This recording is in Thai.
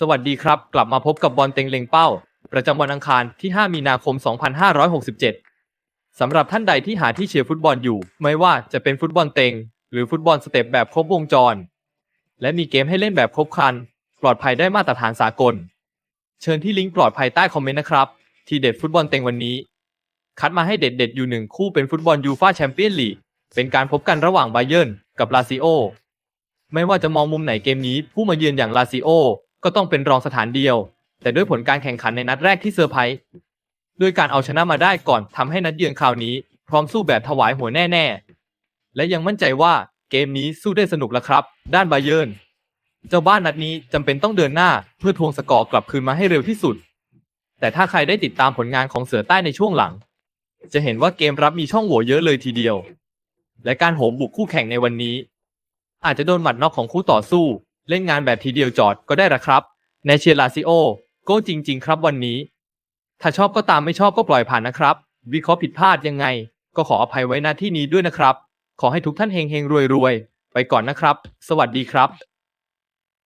สวัสดีครับ กลับมาพบกับบอลเต็งเล็งเป้า ประจำวันอังคารที่ 5 มีนาคม 2567 สำหรับท่านใดที่หาที่เชียร์ฟุตบอลอยู่ ไม่ว่าจะเป็นฟุตบอลเต็ง หรือฟุตบอลสเต็ปแบบครบวงจร และมีเกมให้เล่นแบบครบครัน ปลอดภัยได้มาตรฐานสากล เชิญที่ลิงก์ปลอดภัยใต้คอมเมนต์นะครับ ทีเด็ดฟุตบอลเต็งวันนี้ คัดมาให้เด็ดๆอยู่หนึ่งคู่เป็นฟุตบอลยูฟาแชมเปี้ยนลีกเป็นการพบกันระหว่างไบเยิร์นกับลาซิโอไม่ว่าจะมองมุมไหนเกมนี้ผู้มาเยือนอย่างลาซิโอ ก็ต้องเป็นรองสถานเดียว แต่ด้วยผลการแข่งขันในนัดแรกที่เซอร์ไพรส์ด้วยการเอาชนะมาได้ก่อนทำให้นัดเยือนคราวนี้ พร้อมสู้แบบถวายหัวแน่ ๆ และยังมั่นใจว่าเกมนี้สู้ได้สนุกแล้วครับ ด้านไบเยิร์นเจ้าบ้านนัดนี้จำเป็นต้องเดินหน้าเพื่อทวงสกอร์กลับคืนมาให้เร็วที่สุด แต่ถ้าใครได้ติดตามผลงานของเสือใต้ในช่วงหลัง จะเห็นว่าเกมรับมีช่องโหว่เยอะเลยทีเดียว และการโหมบุกคู่แข่งในวันนี้ อาจจะโดนหมัดนอกของคู่ต่อสู้ เล่นงานแบบทีเดียวจอดก็ได้ละครับในเชียร์ลาซิโอโก้จริง ๆ ครับวันนี้ ถ้าชอบก็ตามไม่ชอบก็ปล่อยผ่านนะครับ วิเคราะห์ผิดพลาดยังไง ก็ขออภัยไว้หน้าที่นี้ด้วยนะครับ ขอให้ทุกท่านเฮงๆรวยๆไปก่อนนะครับ สวัสดีครับ